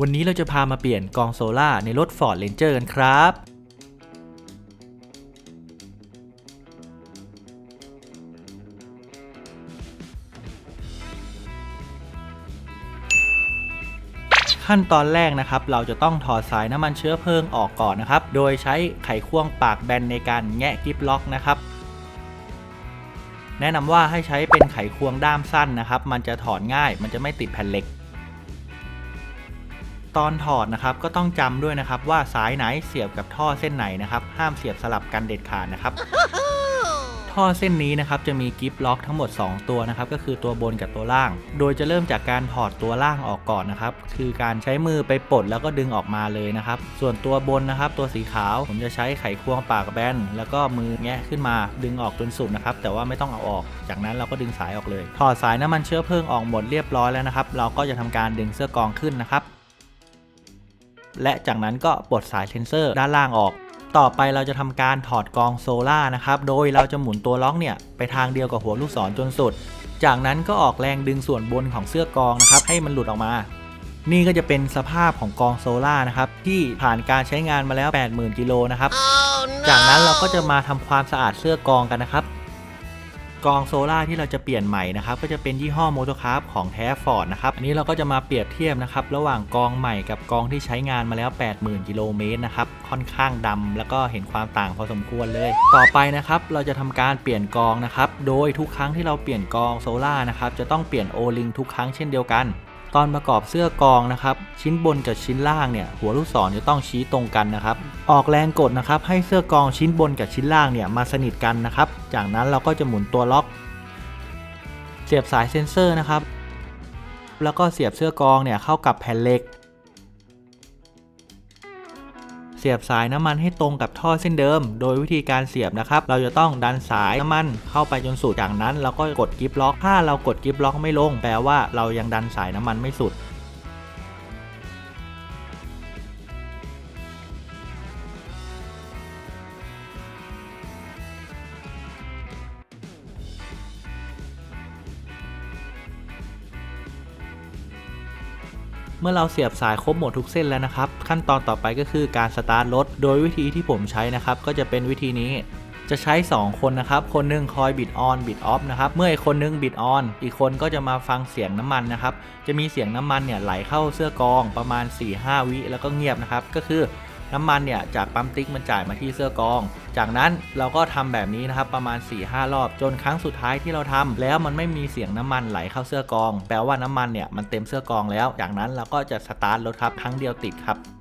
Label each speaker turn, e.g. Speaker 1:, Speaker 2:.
Speaker 1: วันนี้เราจะพามาเปลี่ยนกองโซล่าในรถ Ford Ranger กันครับ ขั้นตอนแรกนะครับ เราจะต้องถอดสายน้ำมันเชื้อเพลิงออกก่อนนะครับ โดยใช้ไขควงปากแบนในการแงะกิฟล็อกนะครับแนะนำว่าให้ใช้เป็นไขควงด้ามสั้นนะครับ มันจะถอดง่าย มันจะไม่ติดแผ่นเหล็ก ตอนถอดนะครับก็ต้องจำด้วยนะครับว่าสายไหนเสียบกับท่อเส้นไหนนะครับห้ามเสียบสลับกันเด็ดขาดนะครับ ท่อเส้นนี้นะครับจะมีกิฟล็อกทั้งหมด 2 ตัวนะครับก็คือตัวบนกับตัวล่าง โดยจะเริ่มจากการถอดตัวล่างออกก่อนนะครับคือการใช้มือไปปลดแล้วก็ดึงออกมาเลยนะครับส่วนตัวบนนะครับตัวสีขาวผมจะใช้ไขควงปากแบนแล้วก็มือแงะขึ้นมาดึงออกจนสุดนะครับแต่ว่าไม่ต้องเอาออก จากนั้นเราก็ดึงสายออกเลย ถอดสายน้ำมันเชื้อเพลิงออกหมดเรียบร้อยแล้วนะครับเราก็จะทำการดึงเสื้อกรองขึ้นนะครับ และจากนั้นก็ปลดสายเซนเซอร์ด้านล่างออก ต่อไปเราจะทำการถอดกองโซล่าร์นะครับ โดยเราจะหมุนตัวล็อกเนี่ยไปทางเดียวกับหัวลูกศรจนสุด จากนั้นก็ออกแรงดึงส่วนบนของเสื้อกรองนะครับให้มันหลุดออกมา นี่ก็จะเป็นสภาพของกองโซล่าร์นะครับที่ผ่านการใช้งานมาแล้ว 80,000กิโลนะครับ จากนั้นเราก็จะมาทำความสะอาดเสื้อกรองกันนะครับ กองโซล่าที่เราจะเปลี่ยนใหม่นะครับก็จะเป็นยี่ห้อโมโตคาร์ของแท้ฟอร์ดนะครับอันนี้เราก็จะมาเปรียบเทียบนะครับระหว่างกองใหม่กับกองที่ใช้งานมาแล้ว 80,000กิโลเมตรนะครับค่อนข้างดำแล้วก็เห็นความต่างพอสมควรเลย ต่อไปนะครับเราจะทำการเปลี่ยนกองนะครับโดยทุกครั้งที่เราเปลี่ยนกองโซล่านะครับจะต้องเปลี่ยนโอลิงทุกครั้งเช่นเดียวกัน ตอนประกอบเสื้อกองนะครับ ชิ้นบนกับชิ้นล่างเนี่ยหัวลูกศรจะต้องชี้ตรงกันนะครับ ออกแรงกดนะครับ ให้เสื้อกองชิ้นบนกับชิ้นล่างเนี่ยมาสนิทกันนะครับ จากนั้นเราก็จะหมุนตัวล็อก เสียบสายเซ็นเซอร์นะครับ แล้วก็เสียบเสื้อกองเนี่ยเข้ากับแผ่นเหล็ก สียบสายน้ำมันให้ตรงกับท่อเส้นเดิม โดยวิธีการเสียบนะครับ เราจะต้องดันสายน้ำมันเข้าไปจนสุด จากนั้นเราก็กดกิฟล็อก ถ้าเรากดกิฟล็อกไม่ลง แปลว่าเรายังดันสายน้ำมันไม่สุด เมื่อเราเสียบสายครบหมดทุกเส้นแล้วนะครับ ขั้นตอนต่อไปก็คือการสตาร์ทรถ โดยวิธีที่ผมใช้นะครับ ก็จะเป็นวิธีนี้จะใช้ 2 คนนะครับ คนหนึงคอยบิดออนบิดออฟนะครับ เมื่ออีกคนหนึงบิดออน อีกคนก็จะมาฟังเสียงน้ำมันนะครับ จะมีเสียงน้ำมันเนี่ยไหลเข้าเสื้อกองประมาณ 4-5 วิแล้วก็เงียบนะครับ ก็คือ น้ำมันเนี่ยจากปั๊มติ๊กมันจ่ายมาที่เสื้อกอง จากนั้นเราก็ทำแบบนี้นะครับประมาณ 4-5 รอบจนครั้งสุดท้ายที่เราทำแล้วมันไม่มีเสียงน้ำมันไหลเข้าเสื้อกอง แปลว่าน้ำมันเนี่ยมันเต็มเสื้อกองแล้ว จากนั้นเราก็จะสตาร์ทรถครับครั้งเดียวติดครับ